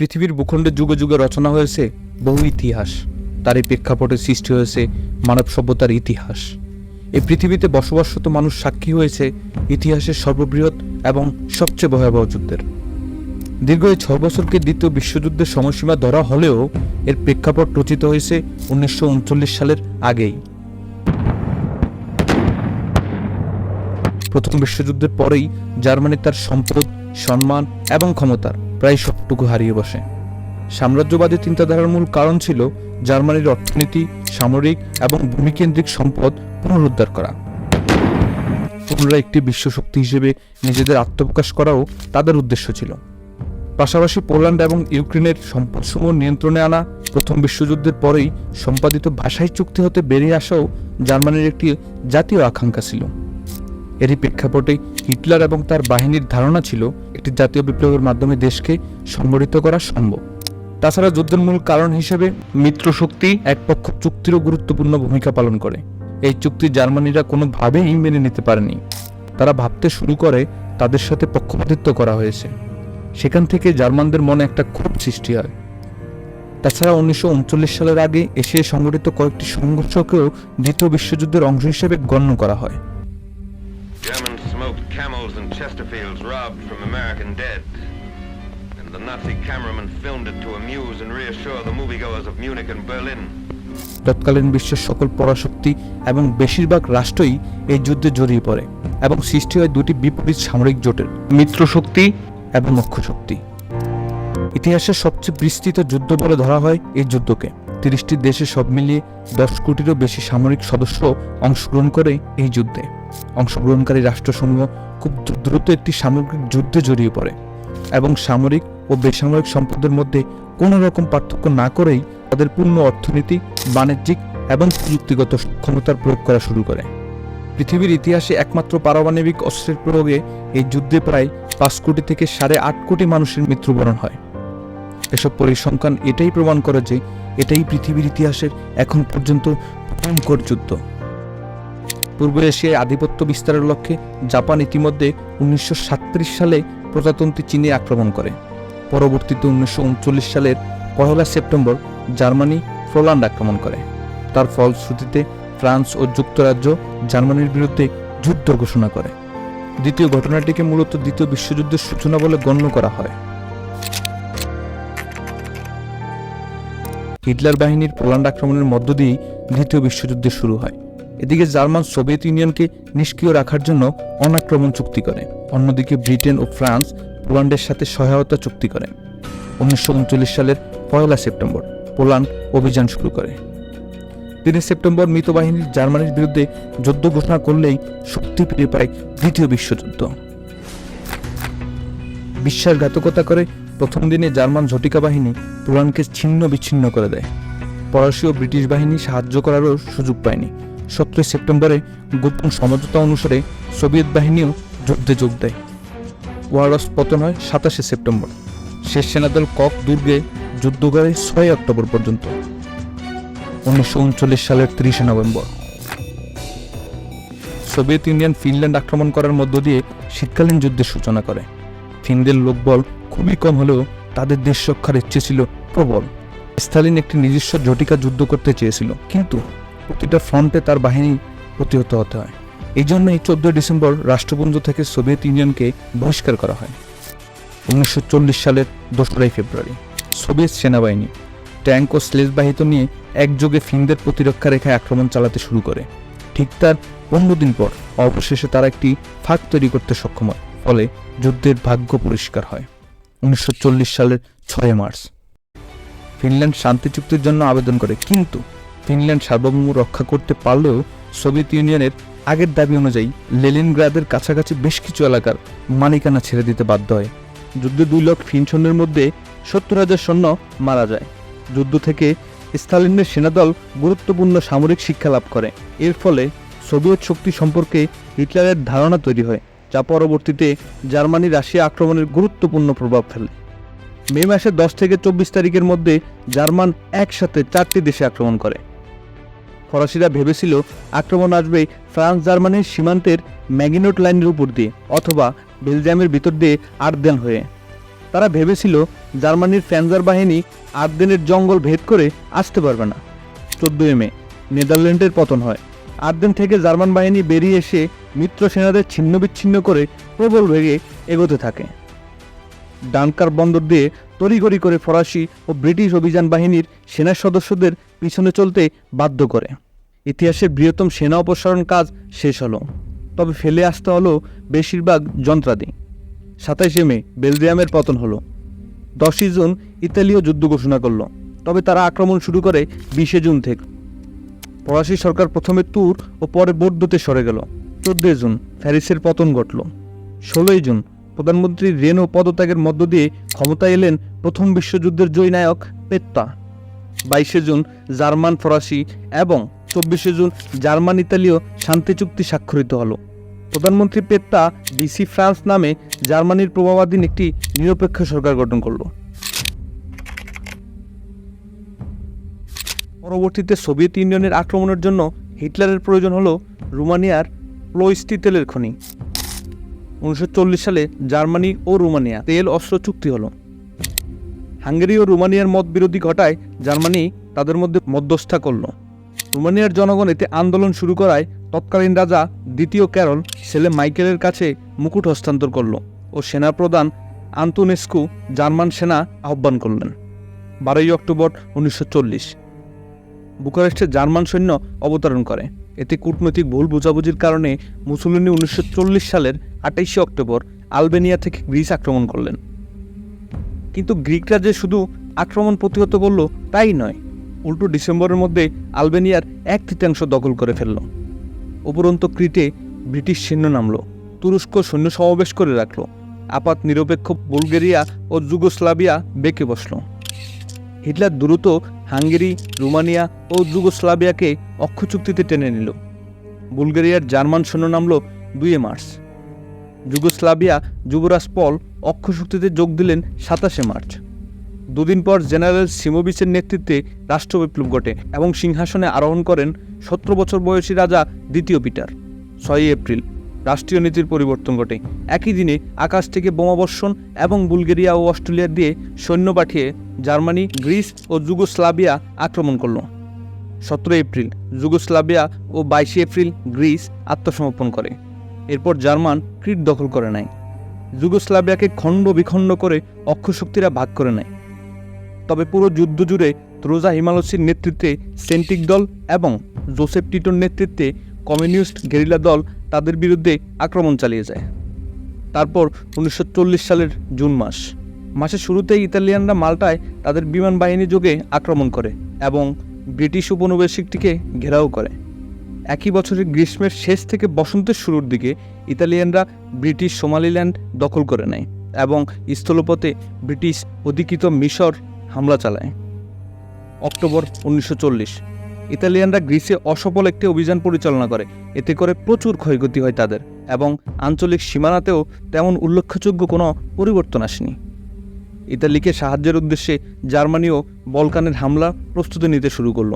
পৃথিবীর ভূখণ্ডে যুগে যুগে রচনা হয়েছে বহু ইতিহাস। তার এই প্রেক্ষাপটে সৃষ্টি হয়েছে মানব সভ্যতার ইতিহাস। এই পৃথিবীতে বসবাসরত মানুষ সাক্ষী হয়েছে ইতিহাসের সর্ববৃহৎ এবং সবচেয়ে ভয়াবহ যুদ্ধের। দীর্ঘ এই ছয় বছরকে দ্বিতীয় বিশ্বযুদ্ধের সময়সীমা ধরা হলেও এর প্রেক্ষাপট রচিত হয়েছে উনিশশো উনচল্লিশ সালের আগেই। প্রথম বিশ্বযুদ্ধের পরেই জার্মানি তার সম্পদ, সম্মান এবং ক্ষমতার প্রায় সবটুকু হারিয়ে বসে। সাম্রাজ্যবাদী চিন্তাধারার মূল কারণ ছিল জার্মানির অর্থনীতি, সামরিক এবং ভূমিকেন্দ্রিক সম্পদ পুনরুদ্ধার করা। পুনরায় একটি বিশ্বশক্তি হিসেবে নিজেদের আত্মপ্রকাশ করাও তাদের উদ্দেশ্য ছিল। পাশাপাশি পোল্যান্ড এবং ইউক্রেনের সম্পদসমূহ নিয়ন্ত্রণে আনা প্রথম বিশ্বযুদ্ধের পরেই সম্পাদিত ভাষাই চুক্তি হতে বেরিয়ে আসাও জার্মানির একটি জাতীয় আকাঙ্ক্ষা ছিল। এরই প্রেক্ষাপটে হিটলার এবং তার বাহিনীর ধারণা ছিল একটি জাতীয় বিপ্লবের মাধ্যমে দেশকে সংগঠিত করা সম্ভব। তাছাড়া যুদ্ধের মূল কারণ হিসেবে মিত্রশক্তি এক পক্ষ চুক্তিরও গুরুত্বপূর্ণ ভূমিকা পালন করে। এই চুক্তি জার্মানিরা কোনোভাবেই মেনে নিতে পারেনি। তারা ভাবতে শুরু করে তাদের সাথে পক্ষপাতিত্ব করা হয়েছে। সেখান থেকে জার্মানদের মনে একটা ক্ষোভ সৃষ্টি হয়। তাছাড়া উনিশশো উনচল্লিশ সালের আগে এশিয়ায় সংগঠিত কয়েকটি সংঘর্ষকেও দ্বিতীয় বিশ্বযুদ্ধের অংশ হিসেবে গণ্য করা হয়। Camels and Chesterfields robbed from American dead. And the Nazi cameraman filmed it to amuse and reassure the moviegoers of Munich and Berlin. তৎকালীন বিশ্বের সকল পরাশক্তি এবং বেশিরভাগ রাষ্ট্রই এই যুদ্ধে জড়িয়ে পড়ে এবং সৃষ্টি হয় দুটি বিপরীত সামরিক জোটের মিত্রশক্তি এবং অক্ষশক্তি ইতিহাসের সবচেয়ে বিস্তৃত যুদ্ধ বলে ধরা হয় এই যুদ্ধকে তিরিশটি দেশে সব মিলিয়ে দশ কোটিরও বেশি সামরিক সদস্য অংশগ্রহণ করে এই যুদ্ধে। অংশগ্রহণকারী রাষ্ট্রসমূহ খুব দ্রুত একটি সামগ্রিক যুদ্ধে জড়িয়ে পড়ে এবং সামরিক ও বেসামরিক সম্পদের মধ্যে কোনো রকম পার্থক্য না করেই তাদের পূর্ণ অর্থনীতি, বাণিজ্যিক এবং প্রযুক্তিগত ক্ষমতার প্রয়োগ করা শুরু করে। পৃথিবীর ইতিহাসে একমাত্র পারমাণবিক অস্ত্রের প্রয়োগে এই যুদ্ধে প্রায় পাঁচ কোটি থেকে সাড়ে আট কোটি মানুষের মৃত্যুবরণ হয়। এসব পরিসংখ্যান এটাই প্রমাণ করে যে এটাই পৃথিবীর ইতিহাসের এখন পর্যন্ত ভয়ঙ্কর যুদ্ধ। পূর্ব এশিয়ায় আধিপত্য বিস্তারের লক্ষ্যে জাপান ইতিমধ্যে উনিশশো সালে প্রজাতন্ত্রী চীনে আক্রমণ করে। পরবর্তীতে উনিশশো উনচল্লিশ সালের পয়লা সেপ্টেম্বর জার্মানি পোল্যান্ড আক্রমণ করে। তার ফলশ্রুতিতে ফ্রান্স ও যুক্তরাজ্য জার্মানির বিরুদ্ধে যুদ্ধ ঘোষণা করে। দ্বিতীয় ঘটনাটিকে মূলত দ্বিতীয় বিশ্বযুদ্ধের সূচনা বলে গণ্য করা হয়। হিটলার বাহিনীর পোল্যান্ড আক্রমণের মধ্য দিয়েই দ্বিতীয় বিশ্বযুদ্ধ শুরু হয়। এদিকে জার্মান সোভিয়েত ইউনিয়নকে নিষ্ক্রিয় রাখার জন্য অনাক্রমণ চুক্তি করে। অন্যদিকে ব্রিটেন ও ফ্রান্স পোল্যান্ডের সাথে সহায়তা চুক্তি করে। উনিশশো সালের পয়লা সেপ্টেম্বর পোল্যান্ড অভিযান শুরু করে। তিন সেপ্টেম্বর মৃত বাহিনীর জার্মানির বিরুদ্ধে যুদ্ধ ঘোষণা করলেই শক্তি ফিরে পায় দ্বিতীয় বিশ্বযুদ্ধ। বিশ্বাসঘাতকতা করে প্রথম দিনে জার্মান ঝটিকা বাহিনী পোল্যান্ডকে ছিন্ন বিচ্ছিন্ন করে দেয়। ও ব্রিটিশ বাহিনী সাহায্য করারও সুযোগ পায়নি। সতেরোই সেপ্টেম্বরে গোপন সমঝোতা অনুসারে সোভিয়েত বাহিনীও যুদ্ধে যোগ দেয়। ওয়ারস পতন হয় সাতাশে সেপ্টেম্বর। শেষ সেনাদল কক দুর্গে যুদ্ধ করে ছয় অক্টোবর পর্যন্ত। উনিশশো উনচল্লিশ সালের তিরিশে নভেম্বর। সোভিয়েত ইউনিয়ন ফিনল্যান্ড আক্রমণ করার মধ্য দিয়ে শীতকালীন যুদ্ধের সূচনা করে। ফিনদের লোকবল খুবই কম হলেও তাদের দেশ রক্ষার ইচ্ছে ছিল প্রবল। স্টালিন একটি নিজস্ব জটিকা যুদ্ধ করতে চেয়েছিল, কিন্তু প্রতিটা ফ্রন্টে তার বাহিনী প্রতিহত হতে হয়। এই জন্য এই চোদ্দই ডিসেম্বর রাষ্ট্রপুঞ্জ থেকে সোভিয়েত ইউনিয়নকে বহিষ্কার করা হয়। উনিশশো চল্লিশ সালের দোসরাই ফেব্রুয়ারি, সোভিয়েত সেনাবাহিনী ট্যাঙ্ক ও স্লেজ বাহিত নিয়ে একযোগে ফিনদের প্রতিরক্ষা রেখায় আক্রমণ চালাতে শুরু করে। ঠিক তার পনেরো দিন পর অবশেষে তারা একটি ফাঁক তৈরি করতে সক্ষম হয়, ফলে যুদ্ধের ভাগ্য পরিষ্কার হয়। উনিশশো চল্লিশ সালের ছয় মার্চ। ফিনল্যান্ড শান্তি চুক্তির জন্য আবেদন করে। কিন্তু ফিনল্যান্ড সার্বভৌম রক্ষা করতে পারলেও সোভিয়েত ইউনিয়নের আগের দাবি অনুযায়ী লেলিনগ্রাদের কাছাকাছি বেশ কিছু এলাকার মালিকানা ছেড়ে দিতে বাধ্য হয়। যুদ্ধে দুই লক্ষ ফিন সৈন্যের মধ্যে সত্তর হাজার সৈন্য মারা যায়। যুদ্ধ থেকে স্টালিনের সেনাদল গুরুত্বপূর্ণ সামরিক শিক্ষা লাভ করে। এর ফলে সোভিয়েত শক্তি সম্পর্কে হিটলারের ধারণা তৈরি হয়। যা পরবর্তীতে জার্মানি রাশিয়া আক্রমণের গুরুত্বপূর্ণ প্রভাব ফেলে। মে মাসের দশ থেকে চব্বিশ তারিখের মধ্যে জার্মান একসাথে চারটি দেশে আক্রমণ করে। ফরাসিরা ভেবেছিল আক্রমণ আসবে ফ্রান্স, জার্মানির সীমান্তের ম্যাগিনোট লাইনের উপর দিয়ে অথবা বেলজিয়ামের ভিতর দিয়ে আর্দেন হয়ে। তারা ভেবেছিল জার্মানির ফ্যানজার বাহিনী আর্দেনের জঙ্গল ভেদ করে আসতে পারবে না। চোদ্দই মে, নেদারল্যান্ডের পতন হয়। আর্দেন থেকে জার্মান বাহিনী বেরিয়ে এসে মিত্র সেনাদের ছিন্ন বিচ্ছিন্ন করে প্রবল বেগে এগোতে থাকে। ডানকার বন্দর দিয়ে তড়িঘড়ি করে ফরাসি ও ব্রিটিশ অভিযান বাহিনীর সেনা সদস্যদের পিছনে চলতে বাধ্য করে। ইতিহাসের বৃহত্তম সেনা অপসারণ কাজ শেষ হলো, তবে ফেলে আসতে হলো বেশিরভাগ যন্ত্রাদি। সাতাইশে মে, বেলজিয়ামের পতন হলো। দশই জুন ইতালিও যুদ্ধ ঘোষণা করল, তবে তারা আক্রমণ শুরু করে বিশে জুন থেকে। ফরাসি সরকার প্রথমে তুর ও পরে বৌদ্ধতে সরে গেল। চোদ্দই জুন প্যারিসের পতন ঘটল। ষোলোই জুন প্রধানমন্ত্রী রেনো পদত্যাগের মধ্য দিয়ে ক্ষমতায় এলেন প্রথম বিশ্বযুদ্ধের জয়ী নায়ক পেত্তা। বাইশে জুন জার্মান ফরাসি এবং চব্বিশে জুন জার্মান ইতালীয় শান্তি চুক্তি স্বাক্ষরিত হলো। প্রধানমন্ত্রী পেত্তা ডিসি ফ্রান্স নামে জার্মানির প্রভাবাধীন একটি নিরপেক্ষ সরকার গঠন করল। পরবর্তীতে সোভিয়েত ইউনিয়নের আক্রমণের জন্য হিটলারের প্রয়োজন হলো রুমানিয়ার প্লোইস্টি তেলের খনি। উনিশশো চল্লিশ সালে জার্মানি ও রুমানিয়া তেল, অস্ত্র, চুক্তি হলো। হাঙ্গেরি ও রুমানিয়ার মত বিরোধী ঘটায় জার্মানি তাদের মধ্যে মধ্যস্থা করল। রুমানিয়ার জনগণ এতে আন্দোলন শুরু করায় তৎকালীন রাজা দ্বিতীয় ক্যারল, ছেলে মাইকেলের কাছে মুকুট হস্তান্তর করল ও সেনাপ্রধান আন্তনেস্কু জার্মান সেনা আহ্বান করলেন। বারোই অক্টোবর উনিশশো চল্লিশ। বুকারেস্টে জার্মান সৈন্য অবতরণ করে। এতে কূটনৈতিক ভুল বোঝাবুঝির কারণে মুসুলিনি উনিশশো সালের আঠাইশে অক্টোবর আলবেনিয়া থেকে গ্রিস আক্রমণ করলেন। কিন্তু গ্রিকরা যে শুধু আক্রমণ প্রতিহত করল তাই নয়, উল্টো ডিসেম্বরের মধ্যে আলবেনিয়ার এক তৃতীয়াংশ দখল করে ফেলল। উপরন্ত ক্রিটে ব্রিটিশ সৈন্য নামল, তুরস্ক সৈন্য সমাবেশ করে রাখল, আপাত নিরপেক্ষ বুলগেরিয়া ও যুগোস্লাভিয়া বেঁকে বসল। হিটলার দ্রুত হাঙ্গেরি, রোমানিয়া ও যুগোস্লাভিয়াকে অক্ষচুক্তিতে টেনে নিল। বুলগেরিয়ার জার্মান সৈন্য নামল দুয়ে মার্চ। যুগোস্লাভিয়া যুবরাজ পল অক্ষশক্তিতে যোগ দিলেন সাতাশে মার্চ। দুদিন পর জেনারেল সিমোবিচের নেতৃত্বে রাষ্ট্রবিপ্লব ঘটে এবং সিংহাসনে আরোহণ করেন সতেরো বছর বয়সী রাজা দ্বিতীয় পিটার, ছয়ই এপ্রিল। রাষ্ট্রীয় নীতির পরিবর্তন ঘটে। একই দিনে আকাশ থেকে বোমাবর্ষণ এবং বুলগেরিয়া ও অস্ট্রেলিয়া দিয়ে সৈন্য পাঠিয়ে জার্মানি, গ্রিস ও যুগোস্লাভিয়া আক্রমণ করল। সতেরো এপ্রিল, যুগোস্লাভিয়া ও বাইশে এপ্রিল গ্রিস আত্মসমর্পণ করে। এরপর জার্মান ক্রিট দখল করে নেয়। যুগোস্লাভিয়াকে খণ্ড বিখণ্ড করে অক্ষশক্তিরা ভাগ করে নেয়। তবে পুরো যুদ্ধ জুড়ে ত্রোজা হিমালসির নেতৃত্বে সেন্টিক দল এবং জোসেফ টিটোর নেতৃত্বে কমিউনিস্ট গেরিলা দল তাদের বিরুদ্ধে আক্রমণ চালিয়ে যায়। তারপর উনিশশো চল্লিশ সালের জুন মাস। মাসের শুরুতেই ইতালিয়ানরা মাল্টায় তাদের বিমান বাহিনী যোগে আক্রমণ করে এবং ব্রিটিশ উপনিবেশিকটিকে ঘেরাও করে। একই বছরের গ্রীষ্মের শেষ থেকে বসন্তের শুরুর দিকে ইতালিয়ানরা ব্রিটিশ সোমালিল্যান্ড দখল করে নেয় এবং স্থলপথে ব্রিটিশ অধিকৃত মিশর হামলা চালায়। অক্টোবর উনিশশো চল্লিশ। ইতালিয়ানরা গ্রিসে অসফল একটি অভিযান পরিচালনা করে। এতে করে প্রচুর ক্ষয়ক্ষতি হয় তাদের এবং আঞ্চলিক সীমানাতেও তেমন উল্লেখযোগ্য কোনো পরিবর্তন আসেনি। ইতালিকে সাহায্যের উদ্দেশ্যে জার্মানিও বলকানের হামলা প্রস্তুতি নিতে শুরু করল।